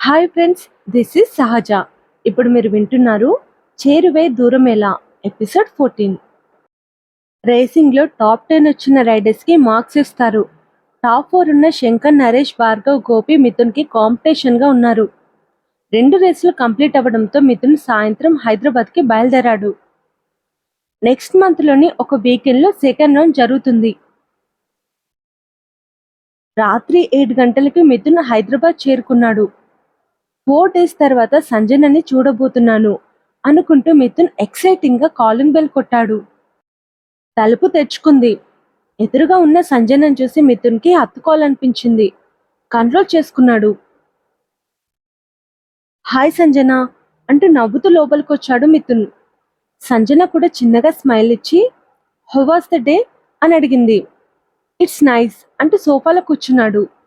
Hi friends this is సహజ ఇప్పుడు మీరు వింటున్నారు చేరువే దూరమేలా ఎపిసోడ్ ఫోర్టీన్ రేసింగ్లో టాప్ టెన్ వచ్చిన రైడర్స్కి మార్క్స్ ఇస్తారు. టాప్ ఫోర్ ఉన్న శంకర్ నరేష్ భార్గవ్ గోపి మిథున్కి కాంపిటీషన్గా ఉన్నారు. రెండు రేసులు కంప్లీట్ అవ్వడంతో మిథున్ సాయంత్రం హైదరాబాద్కి బయలుదేరాడు. నెక్స్ట్ మంత్లోని ఒక వీకెండ్లో సెకండ్ రౌండ్ జరుగుతుంది. రాత్రి ఏడు గంటలకి మిథున్ హైదరాబాద్ చేరుకున్నాడు. ఫోర్ డేస్ తర్వాత సంజనని చూడబోతున్నాను అనుకుంటూ మిథున్ ఎక్సైటింగ్గా కాలింగ్ బెల్ కొట్టాడు. తలుపు తెచ్చుకుంది. ఎదురుగా ఉన్న సంజనని చూసి మిథున్కి హత్తుకోవాలనిపించింది. కంట్రోల్ చేసుకున్నాడు. హాయ్ సంజన అంటూ నవ్వుతూ లోపలికి వచ్చాడు మిథున్. సంజన కూడా చిన్నగా స్మైల్ ఇచ్చి హౌ వాస్ ద డే అని అడిగింది. ఇట్స్ నైస్ అంటూ సోఫాలో కూర్చున్నాడు.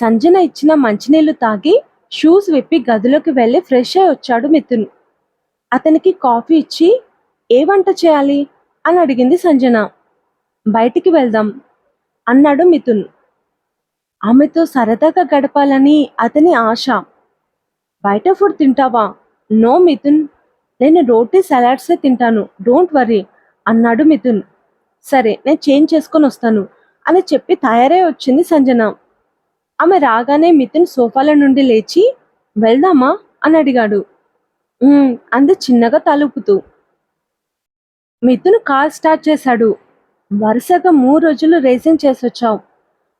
సంజన ఇచ్చిన మంచినీళ్ళు తాగి షూస్ విప్పి గదిలోకి వెళ్ళి ఫ్రెష్ అయి వచ్చాడు మిథున్. అతనికి కాఫీ ఇచ్చి ఏ వంట చేయాలి? అని అడిగింది సంజన. బయటికి వెళ్దాం అన్నాడు మిథున్. ఆమెతో సరదాగా గడపాలని అతని ఆశ. బయట ఫుడ్ తింటావా? నో మిథున్. నేను రోటీ సలాడ్సే తింటాను. డోంట్ వరీ అన్నాడు మిథున్. సరే నేను చేంజ్ చేసుకొని వస్తాను అని చెప్పి తయారై వచ్చింది సంజన. ఆమె రాగానే మిథున్ సోఫాల నుండి లేచి వెళ్దామా? అని అడిగాడు. అంది చిన్నగా తలుపుతూ. మిథున్ కార్ స్టార్ట్ చేశాడు. వరుసగా మూడు రోజులు రేసింగ్ చేసొచ్చావు.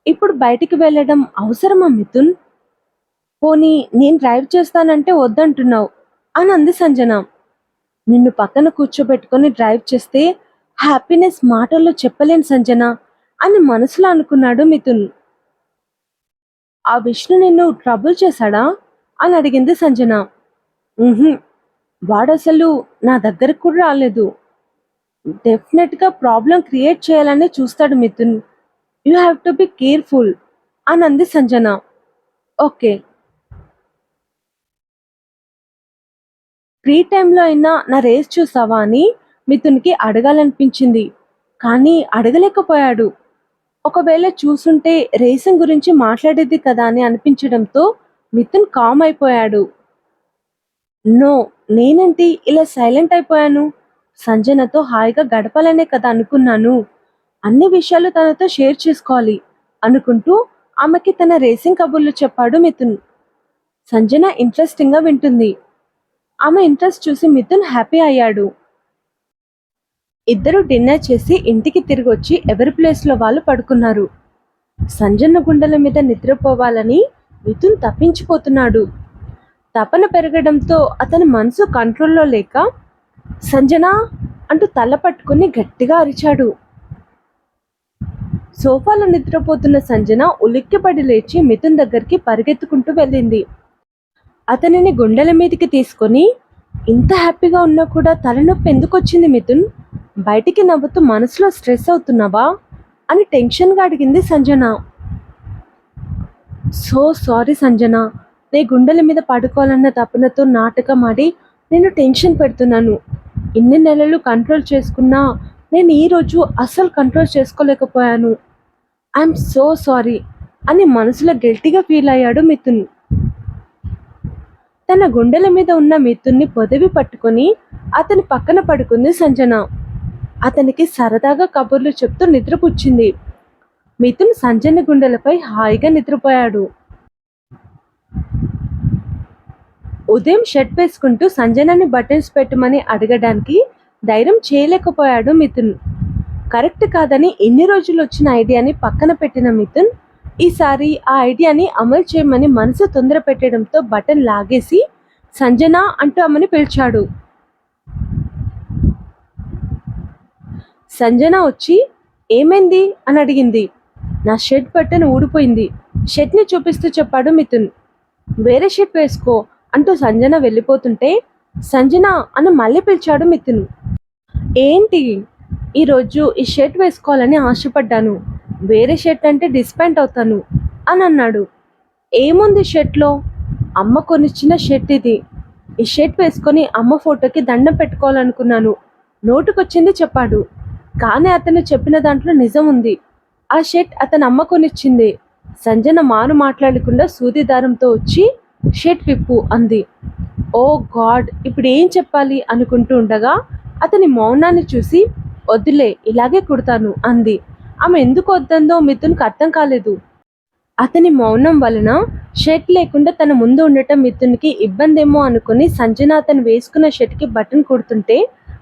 ఇప్పుడు బయటికి వెళ్ళడం అవసరమా మిథున్? పోనీ నేను డ్రైవ్ చేస్తానంటే వద్దంటున్నావు అని అంది సంజన. నిన్ను పక్కన కూర్చోబెట్టుకొని డ్రైవ్ చేస్తే హ్యాపీనెస్ మాటల్లో చెప్పలేను సంజన అని మనసులో అనుకున్నాడు మిథున్. ఆ విష్ణు నిన్ను ట్రబుల్ చేశాడా? అని అడిగింది సంజన. వాడసలు వాడు అసలు నా దగ్గరకు కూడా రాలేదు. డెఫినెట్గా ప్రాబ్లం క్రియేట్ చేయాలనే చూస్తాడు Mithun. You have to be careful అని అంది సంజన. ఓకే ఫ్రీ టైంలో అయినా నా రేస్ చూసావా అని మిథున్కి అడగాలనిపించింది. కానీ అడగలేకపోయాడు. ఒకవేళ చూసుంటే రేసింగ్ గురించి మాట్లాడేది కదా అని అనిపించడంతో మిథున్ కామ్ అయిపోయాడు. నో నేనేంటి ఇలా సైలెంట్ అయిపోయాను. సంజనతో హాయిగా గడపాలనే కదా అనుకున్నాను. అన్ని విషయాలు తనతో షేర్ చేసుకోవాలి అనుకుంటూ ఆమెకి తన రేసింగ్ కబుర్లు చెప్పాడు మిథున్. సంజన ఇంట్రెస్టింగ్గా వింటుంది. ఆమె ఇంట్రెస్ట్ చూసి మిథున్ హ్యాపీ అయ్యాడు. ఇద్దరు డిన్నర్ చేసి ఇంటికి తిరిగి వచ్చి ఎవరి ప్లేస్లో వాళ్ళు పడుకున్నారు. సంజన గుండెల మీద నిద్రపోవాలని మిథున్ తప్పించిపోతున్నాడు. తపన పెరగడంతో అతని మనసు కంట్రోల్లో లేక సంజన అంటూ తల పట్టుకుని గట్టిగా అరిచాడు. సోఫాలో నిద్రపోతున్న సంజన ఉలిక్కిపడి లేచి మిథున్ దగ్గరికి పరిగెత్తుకుంటూ వెళ్ళింది. అతనిని గుండెల మీదకి తీసుకొని ఇంత హ్యాపీగా ఉన్నా కూడా తలనొప్పి ఎందుకు వచ్చింది మిథున్? బయటికి నవ్వుతూ మనసులో స్ట్రెస్ అవుతున్నావా? అని టెన్షన్గా అడిగింది సంజన. So sorry Sanjana. నీ గుండెల మీద పడుకోవాలన్న తపనతో నాటకం ఆడి నేను టెన్షన్ పెడుతున్నాను. ఇన్ని నెలలు కంట్రోల్ చేసుకున్నా నేను ఈరోజు అస్సలు కంట్రోల్ చేసుకోలేకపోయాను. ఐఎమ్ సో సారీ అని మనసులో గిల్టీగా ఫీల్ అయ్యాడు మిథున్. తన గుండెల మీద ఉన్న మిథున్ని పొదివి పట్టుకొని అతని పక్కన పడుకుంది సంజన. అతనికి సరదాగా కబుర్లు చెప్తూ నిద్రపుచ్చింది. మిథున్ సంజన గుండెలపై హాయిగా నిద్రపోయాడు. ఉదయం షర్ట్ వేసుకుంటూ సంజనని బటన్స్ పెట్టమని అడగడానికి ధైర్యం చేయలేకపోయాడు మిథున్. కరెక్ట్ కాదని ఎన్ని రోజులు వచ్చిన ఐడియాని పక్కన పెట్టిన మిథున్ ఈసారి ఆ ఐడియాని అమలు చేయమని మనసు తొందర పెట్టడంతో బటన్ లాగేసి సంజన అంటూ అమ్మని పిలిచాడు. సంజన వచ్చి ఏమైంది? అని అడిగింది. నా షర్ట్ బటన్ ఊడిపోయింది. షర్ట్ని చూపిస్తూ చెప్పాడు మిథున్. వేరే షర్ట్ వేసుకో అంటూ సంజన వెళ్ళిపోతుంటే సంజన అని మళ్ళీ పిలిచాడు మిథున్. ఏంటి? ఈరోజు ఈ షర్ట్ వేసుకోవాలని ఆశపడ్డాను. వేరే షర్ట్ అంటే డిస్పాయింట్ అవుతాను అని అన్నాడు. ఏముంది షర్ట్లో? అమ్మ కొనిచ్చిన షర్ట్ ఇది. ఈ షర్ట్ వేసుకొని అమ్మ ఫోటోకి దండం పెట్టుకోవాలనుకున్నాను. నోటుకొచ్చింది చెప్పాడు. కానీ అతను చెప్పిన దాంట్లో నిజం ఉంది. ఆ షర్ట్ అతను అమ్మ కొనిచ్చింది. సంజన మారు మాట్లాడకుండా సూది దారంతో వచ్చి షర్ట్ విప్పు అంది. ఓ గాడ్ ఇప్పుడు ఏం చెప్పాలి? అనుకుంటూ ఉండగా అతని మౌనాన్ని చూసి వద్దులే ఇలాగే కుడతాను అంది. ఆమె ఎందుకు వద్దందో మిథున్కి అర్థం కాలేదు. అతని మౌనం వలన షర్ట్ లేకుండా తన ముందు ఉండటం మిథున్కి ఇబ్బందేమో అనుకుని సంజన అతను వేసుకున్న షర్ట్కి బటన్ కుడుతుంటే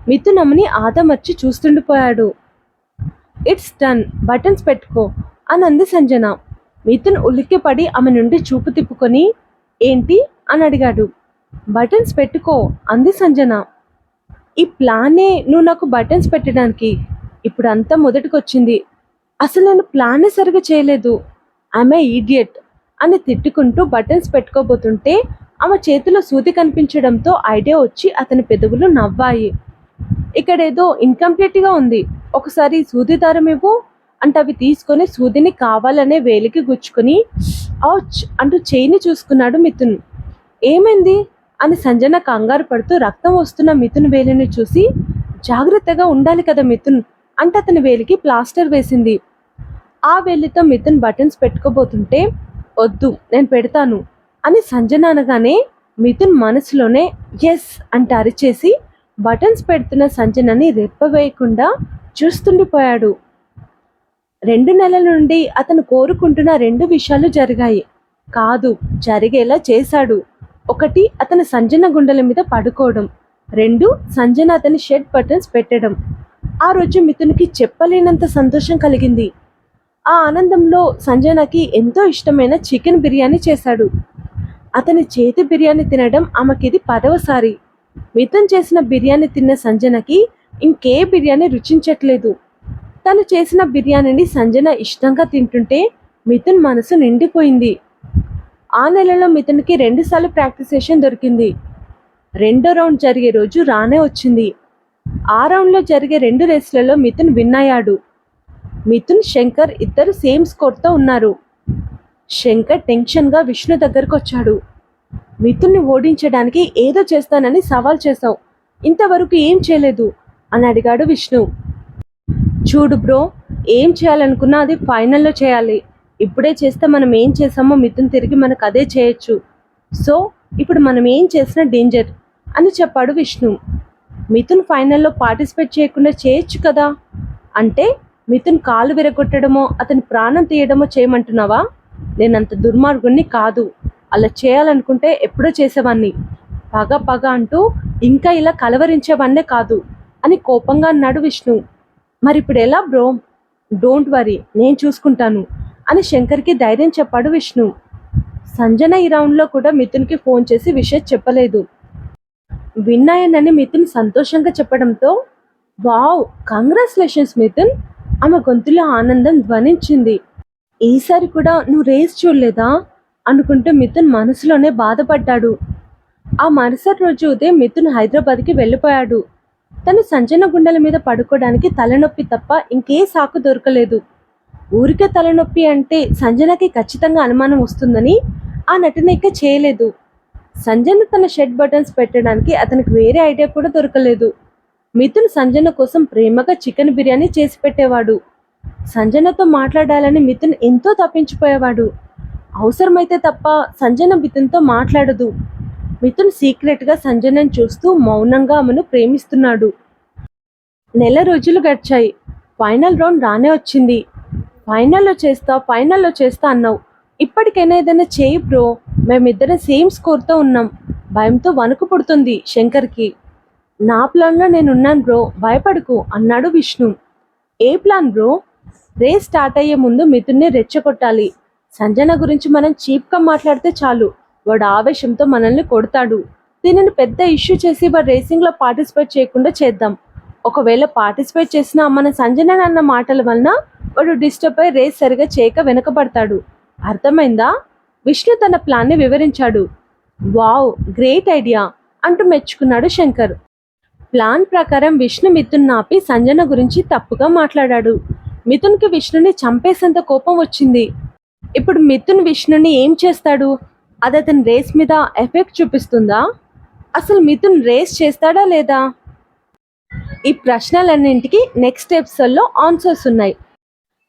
మిథున్ అమ్మని ఆదమర్చి చూస్తుండిపోయాడు ఇట్స్ డన్ బటన్స్ పెట్టుకో అని అంది సంజన. మిథున్ ఉలిక్కిపడి ఆమె నుండి చూపు తిప్పుకొని ఏంటి? అని అడిగాడు. బటన్స్ పెట్టుకో అంది సంజన. ఈ ప్లానే నువ్వు నాకు బటన్స్ పెట్టడానికి. ఇప్పుడు అంతా మొదటికొచ్చింది. అసలు నేను ప్లానే సరిగా చేయలేదు. ఆమె ఈడియట్ అని తిట్టుకుంటూ బటన్స్ పెట్టుకోబోతుంటే ఆమె చేతిలో సూది కనిపించడంతో ఐడియా వచ్చి అతని పెదవులు నవ్వాయి. ఇక్కడ ఏదో ఇన్కంప్లీట్గా ఉంది. ఒకసారి సూది దారం ఇవ్వు అంటే అవి తీసుకొని సూదిని కావాలనే వేలికి గుచ్చుకొని ఔచ్ అంటూ చేయిని చూసుకున్నాడు మిథున్. ఏమైంది? అని సంజన కంగారు పడుతూ రక్తం వస్తున్న మిథున్ వేలిని చూసి జాగ్రత్తగా ఉండాలి కదా మిథున్. అంటే అతని వేలికి ప్లాస్టర్ వేసింది. ఆ వేలితో మిథున్ బటన్స్ పెట్టుకోబోతుంటే వద్దు నేను పెడతాను అని సంజన అనగానే మిథున్ మనసులోనే ఎస్ అంటే అరిచేసి బటన్స్ పెడుతున్న సంజనని రెప్పవేయకుండా చూస్తుండిపోయాడు. రెండు నెలల నుండి అతను కోరుకుంటున్న రెండు విషయాలు జరిగాయి. కాదు జరిగేలా చేశాడు. ఒకటి అతను సంజన గుండెల మీద పడుకోవడం. రెండు సంజన అతని షెడ్ బటన్స్ పెట్టడం. ఆ రోజు మిథునికి చెప్పలేనంత సంతోషం కలిగింది. ఆ ఆనందంలో సంజనకి ఎంతో ఇష్టమైన చికెన్ బిర్యానీ చేశాడు. అతని చేతి బిర్యానీ తినడం ఆమెకిది పదవసారి. మిథున్ చేసిన బిర్యానీ తిన్న సంజనకి ఇంకే బిర్యానీ రుచించట్లేదు. తను చేసిన బిర్యానీని సంజన ఇష్టంగా తింటుంటే మిథున్ మనసు నిండిపోయింది. ఆ నెలలో మిథున్కి రెండుసార్లు ప్రాక్టీస్ సెషన్ దొరికింది. రెండో రౌండ్ జరిగే రోజు రానే వచ్చింది. ఆ రౌండ్లో జరిగే రెండు రేసులలో మిథున్ విన్ అయ్యాడు. మిథున్ శంకర్ ఇద్దరు సేమ్ స్కోర్తో ఉన్నారు. శంకర్ టెన్షన్గా విష్ణు దగ్గరకు వచ్చాడు. మిథున్ని ఓడించడానికి ఏదో చేస్తానని సవాల్ చేశావు. ఇంతవరకు ఏం చేయలేదు అని అడిగాడు విష్ణు. చూడు బ్రో ఏం చేయాలనుకున్నా అది ఫైనల్లో చేయాలి. ఇప్పుడే చేస్తే మనం ఏం చేసామో మిథున్ తిరిగి మనకు అదే చేయొచ్చు. సో ఇప్పుడు మనం ఏం చేసినా డేంజర్ అని చెప్పాడు విష్ణు. మిథున్ ఫైనల్లో పార్టిసిపేట్ చేయకుండా చేయొచ్చు కదా? అంటే మిథున్ కాలు విరగొట్టడమో అతని ప్రాణం తీయడమో చేయమంటున్నావా? నేనంత దుర్మార్గుణ్ణి కాదు. అలా చేయాలనుకుంటే ఎప్పుడో చేసేవాన్ని పగ పగ అంటూ ఇంకా ఇలా కలవరించేవాన్నే కాదు అని కోపంగా అన్నాడు విష్ణు. మరి ఇప్పుడు ఎలా బ్రో? డోంట్ వరీ నేను చూసుకుంటాను అని శంకర్కి ధైర్యం చెప్పాడు విష్ణు. సంజన ఈ రౌండ్లో కూడా మిథున్కి ఫోన్ చేసి విషయం చెప్పలేదు. విన్నాయనని మిథున్ సంతోషంగా చెప్పడంతో వావ్ కంగ్రాచులేషన్స్ మిథున్! ఆమె గొంతులో ఆనందం ధ్వనించింది. ఈసారి కూడా నువ్వు రేస్ చూడలేదా అనుకుంటూ మిథున్ మనసులోనే బాధపడ్డాడు. ఆ మరుసటి రోజు ఉదయం మిథున్ హైదరాబాద్కి వెళ్ళిపోయాడు. తను సంజన గుండెల మీద పడుకోవడానికి తలనొప్పి తప్ప ఇంకే సాకు దొరకలేదు. ఊరికే తలనొప్పి అంటే సంజనకి ఖచ్చితంగా అనుమానం వస్తుందని ఆ నటన ఇక చేయలేదు. సంజన తన షెడ్ బటన్స్ పెట్టడానికి అతనికి వేరే ఐడియా కూడా దొరకలేదు. మిథున్ సంజన కోసం ప్రేమగా చికెన్ బిర్యానీ చేసి పెట్టేవాడు. సంజనతో మాట్లాడాలని మిథున్ ఎంతో తప్పించిపోయేవాడు. అవసరమైతే తప్ప సంజన మిథున్తో మాట్లాడదు. మిథున్ సీక్రెట్గా సంజనని చూస్తూ మౌనంగా ఆమెను ప్రేమిస్తున్నాడు. నెల రోజులు గడిచాయి. ఫైనల్ రౌండ్ రానే వచ్చింది. ఫైనల్లో చేస్తా ఫైనల్లో చేస్తా అన్నావు. ఇప్పటికైనా ఏదైనా చేయి బ్రో మేమిద్దరం సేమ్ స్కోర్తో ఉన్నాం. భయంతో వణుకు పుడుతుంది శంకర్కి. నా ప్లాన్లో నేను ఉన్నాను బ్రో భయపడకు అన్నాడు విష్ణు. ఏ ప్లాన్ బ్రో? రేస్ స్టార్ట్ అయ్యే ముందు మిథున్నే రెచ్చగొట్టాలి. సంజన గురించి మనం చీప్గా మాట్లాడితే చాలు. వాడు ఆవేశంతో మనల్ని కొడతాడు. దీనిని పెద్ద ఇష్యూ చేసి వాడు రేసింగ్లో పార్టిసిపేట్ చేయకుండా చేద్దాం. ఒకవేళ పార్టిసిపేట్ చేసిన మన సంజన అన్న మాటల వలన వాడు డిస్టర్బ్ అయి రేస్ సరిగా చేయక వెనకబడతాడు. అర్థమైందా? విష్ణు తన ప్లాన్ని వివరించాడు. వావ్ గ్రేట్ ఐడియా అంటూ మెచ్చుకున్నాడు శంకర్. ప్లాన్ ప్రకారం విష్ణు మిథున్ నాపి సంజన గురించి తప్పుగా మాట్లాడాడు. మిథున్కి విష్ణుని చంపేసేంత కోపం వచ్చింది. ఇప్పుడు మిథున్ విష్ణుని ఏం చేస్తాడు? అది అతని రేస్ మీద ఎఫెక్ట్ చూపిస్తుందా? అసలు మిథున్ రేస్ చేస్తాడా లేదా? ఈ ప్రశ్నలన్నింటికి నెక్స్ట్ ఎపిసోడ్లో ఆన్సర్స్ ఉన్నాయి.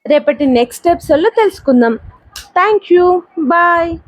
రేపటి నెక్స్ట్ ఎపిసోడ్లో తెలుసుకుందాం. Thank you. Bye.